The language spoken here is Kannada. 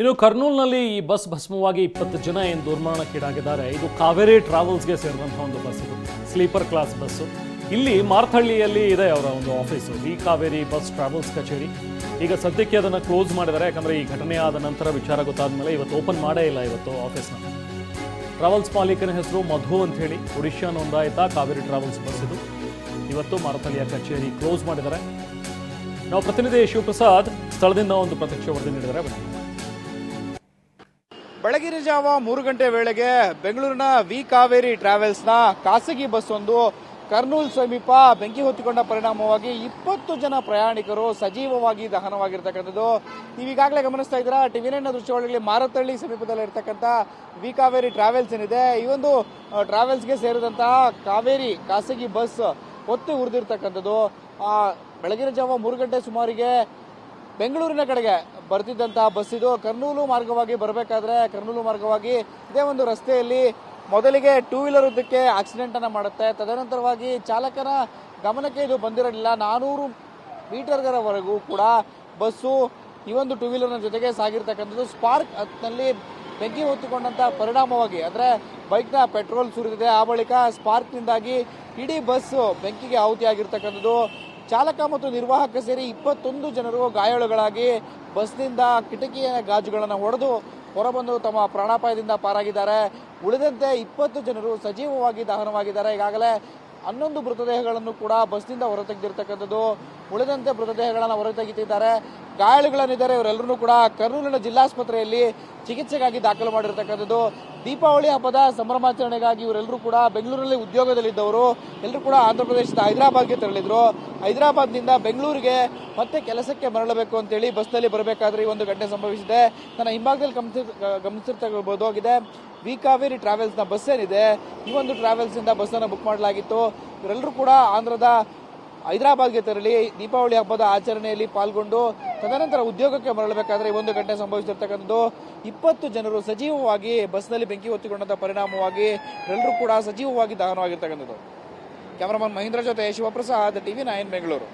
ಇನ್ನು ಕರ್ನೂಲ್ನಲ್ಲಿ ಈ ಬಸ್ ಭಸ್ಮವಾಗಿ ಇಪ್ಪತ್ತು ಜನ ಏನು ದುರ್ಮರಣಕ್ಕೀಡಾಗಿದ್ದಾರೆ. ಇದು ಕಾವೇರಿ ಟ್ರಾವೆಲ್ಸ್ಗೆ ಸೇರಿದಂಥ ಒಂದು ಬಸ್ ಇದು. Sleeper class bus. ಇಲ್ಲಿ ಮಾರ್ಥಹಳ್ಳಿಯಲ್ಲಿ ಇದೆ ಅವರ ಒಂದು ಆಫೀಸು. ಈ ಕಾವೇರಿ ಬಸ್ ಟ್ರಾವೆಲ್ಸ್ ಕಚೇರಿ. ಈಗ ಸದ್ಯಕ್ಕೆ ಅದನ್ನು ಕ್ಲೋಸ್ ಮಾಡಿದ್ದಾರೆ. ಯಾಕಂದರೆ ಈ ಘಟನೆ ಆದ ನಂತರ ವಿಚಾರ ಗೊತ್ತಾದ ಮೇಲೆ ಇವತ್ತು ಓಪನ್ ಮಾಡೇ ಇಲ್ಲ ಇವತ್ತು ಆಫೀಸ್ನ. ಟ್ರಾವೆಲ್ಸ್ ಮಾಲೀಕನ ಹೆಸರು ಮಧು ಅಂತ ಹೇಳಿ ಒಡಿಶಾ ನೋಂದಾಯಿತ ಕಾವೇರಿ ಟ್ರಾವೆಲ್ಸ್ ಬಸ್ ಇದು. ಇವತ್ತು ಮಾರ್ಥಳ್ಳಿಯ ಕಚೇರಿ ಕ್ಲೋಸ್ ಮಾಡಿದ್ದಾರೆ. ನಾವು ಪ್ರತಿನಿಧಿ ಶಿವಪ್ರಸಾದ್ ಸ್ಥಳದಿಂದ ಒಂದು ಪ್ರತ್ಯಕ್ಷ ವರದಿ ನೀಡಿದ್ದಾರೆ ಬೆಳಗಿನ ಜಾವ ಮೂರು ಗಂಟೆ ವೇಳೆಗೆ ಬೆಂಗಳೂರಿನ ವಿ ಕಾವೇರಿ ಟ್ರಾವೆಲ್ಸ್ನ ಖಾಸಗಿ ಬಸ್ ಒಂದು ಕರ್ನೂಲ್ ಸಮೀಪ ಬೆಂಕಿ ಹೊತ್ತಿಕೊಂಡ ಪರಿಣಾಮವಾಗಿ ಇಪ್ಪತ್ತು ಜನ ಪ್ರಯಾಣಿಕರು ಸಜೀವವಾಗಿ ದಹನವಾಗಿರ್ತಕ್ಕಂಥದ್ದು. ನೀವು ಈಗಾಗಲೇ ಗಮನಿಸ್ತಾ ಇದ್ದೀರಾ ಟಿವಿ ನೈನ್ ದೃಶ್ಯಗಳಲ್ಲಿ ಮಾರತಳ್ಳಿ ಸಮೀಪದಲ್ಲಿ ಇರ್ತಕ್ಕಂಥ ವಿ ಕಾವೇರಿ ಟ್ರಾವೆಲ್ಸ್ ಏನಿದೆ. ಈ ಒಂದು ಟ್ರಾವೆಲ್ಸ್ಗೆ ಸೇರಿದಂತಹ ಕಾವೇರಿ ಖಾಸಗಿ ಬಸ್ ಹೊತ್ತು ಉರಿದಿರ್ತಕ್ಕಂಥದ್ದು. ಬೆಳಗಿನ ಜಾವ ಮೂರು ಗಂಟೆ ಸುಮಾರಿಗೆ ಬೆಂಗಳೂರಿನ ಕಡೆಗೆ ಬರ್ತಿದ್ದಂತಹ ಬಸ್ ಇದು. ಕರ್ನೂಲು ಮಾರ್ಗವಾಗಿ ಬರಬೇಕಾದ್ರೆ ಕರ್ನೂಲು ಮಾರ್ಗವಾಗಿ ಇದೇ ಒಂದು ರಸ್ತೆಯಲ್ಲಿ ಮೊದಲಿಗೆ ಟೂ ವೀಲರ್ ಆಕ್ಸಿಡೆಂಟ್ ಅನ್ನ ಮಾಡುತ್ತೆ. ತದನಂತರವಾಗಿ ಚಾಲಕನ ಗಮನಕ್ಕೆ ಇದು ಬಂದಿರಲಿಲ್ಲ. ನಾನೂರು ಮೀಟರ್ಗಳವರೆಗೂ ಕೂಡ ಬಸ್ಸು ಈ ಒಂದು ಟೂ ವೀಲರ್ನ ಜೊತೆಗೆ ಸಾಗಿರ್ತಕ್ಕಂಥದ್ದು. ಸ್ಪಾರ್ಕ್ನಲ್ಲಿ ಬೆಂಕಿ ಹೊತ್ತುಕೊಂಡಂಥ ಪರಿಣಾಮವಾಗಿ ಅಂದ್ರೆ ಬೈಕ್ನ ಪೆಟ್ರೋಲ್ ಸುರಿದಿದೆ. ಆ ಬಳಿಕ ಸ್ಪಾರ್ಕ್ನಿಂದಾಗಿ ಇಡೀ ಬಸ್ ಬೆಂಕಿಗೆ ಆಹುತಿಯಾಗಿರ್ತಕ್ಕಂಥದ್ದು. ಚಾಲಕ ಮತ್ತು ನಿರ್ವಾಹಕ ಸೇರಿ ಇಪ್ಪತ್ತೊಂದು ಜನರು ಗಾಯಾಳುಗಳಾಗಿ ಬಸ್ನಿಂದ ಕಿಟಕಿಯ ಗಾಜುಗಳನ್ನು ಹೊಡೆದು ಹೊರಬಂದು ತಮ್ಮ ಪ್ರಾಣಾಪಾಯದಿಂದ ಪಾರಾಗಿದ್ದಾರೆ. ಉಳಿದಂತೆ ಇಪ್ಪತ್ತು ಜನರು ಸಜೀವವಾಗಿ ದಹನವಾಗಿದ್ದಾರೆ. ಈಗಾಗಲೇ ಹನ್ನೊಂದು ಮೃತದೇಹಗಳನ್ನು ಕೂಡ ಬಸ್ನಿಂದ ಹೊರತೆಗೆದಿರ್ತಕ್ಕಂಥದ್ದು. ಉಳಿದಂತೆ ಮೃತದೇಹಗಳನ್ನು ಹೊರತೆಗೆದಿದ್ದಾರೆ ಗಾಯಾಳುಗಳನ್ನಿದ್ದಾರೆ ಇವರೆಲ್ಲರೂ ಕೂಡ ಕರ್ನೂಲಿನ ಜಿಲ್ಲಾಸ್ಪತ್ರೆಯಲ್ಲಿ ಚಿಕಿತ್ಸೆಗಾಗಿ ದಾಖಲು ಮಾಡಿರ್ತಕ್ಕಂಥದ್ದು. ದೀಪಾವಳಿ ಹಬ್ಬದ ಸಂಭ್ರಮಾಚರಣೆಗಾಗಿ ಇವರೆಲ್ಲರೂ ಕೂಡ ಬೆಂಗಳೂರಲ್ಲಿ ಉದ್ಯೋಗದಲ್ಲಿದ್ದವರು. ಎಲ್ಲರೂ ಕೂಡ ಆಂಧ್ರ ಪ್ರದೇಶದ ಹೈದರಾಬಾದ್ಗೆ ತೆರಳಿದ್ರು. ಹೈದರಾಬಾದ್ನಿಂದ ಬೆಂಗಳೂರಿಗೆ ಮತ್ತೆ ಕೆಲಸಕ್ಕೆ ಮರಳಬೇಕು ಅಂತೇಳಿ ಬಸ್ನಲ್ಲಿ ಬರಬೇಕಾದ್ರೆ ಈ ಒಂದು ಘಟನೆ ಸಂಭವಿಸಿದೆ. ನನ್ನ ಹಿಂಭಾಗದಲ್ಲಿ ಗಮನಿಸಿ ಗಮನಿಸಿರ್ತಬಹುದು ವಿ ಕಾವೇರಿ ಟ್ರಾವೆಲ್ಸ್ನ ಬಸ್ ಏನಿದೆ. ಈ ಒಂದು ಟ್ರಾವೆಲ್ಸಿಂದ ಬಸ್ಸನ್ನು ಬುಕ್ ಮಾಡಲಾಗಿತ್ತು. ಇವರೆಲ್ಲರೂ ಕೂಡ ಆಂಧ್ರದ ಹೈದರಾಬಾದ್ಗೆ ತೆರಳಿ ದೀಪಾವಳಿ ಹಬ್ಬದ ಆಚರಣೆಯಲ್ಲಿ ಪಾಲ್ಗೊಂಡು ತದನಂತರ ಉದ್ಯೋಗಕ್ಕೆ ಮರಳಬೇಕಾದ್ರೆ ಒಂದು ಘಟನೆ ಸಂಭವಿಸಿರ್ತಕ್ಕಂಥದ್ದು. ಇಪ್ಪತ್ತು ಜನರು ಸಜೀವವಾಗಿ ಬಸ್ನಲ್ಲಿ ಬೆಂಕಿ ಹೊತ್ತಿಕೊಂಡಂತ ಪರಿಣಾಮವಾಗಿ ಎಲ್ಲರೂ ಕೂಡ ಸಜೀವವಾಗಿ ದಹನವಾಗಿರ್ತಕ್ಕಂಥದ್ದು. ಕ್ಯಾಮರಾಮನ್ ಮಹೇಂದ್ರ ಜೊತೆ ಶಿವಪ್ರಸಾದ್, ಟಿವಿ ನೈನ್, ಬೆಂಗಳೂರು.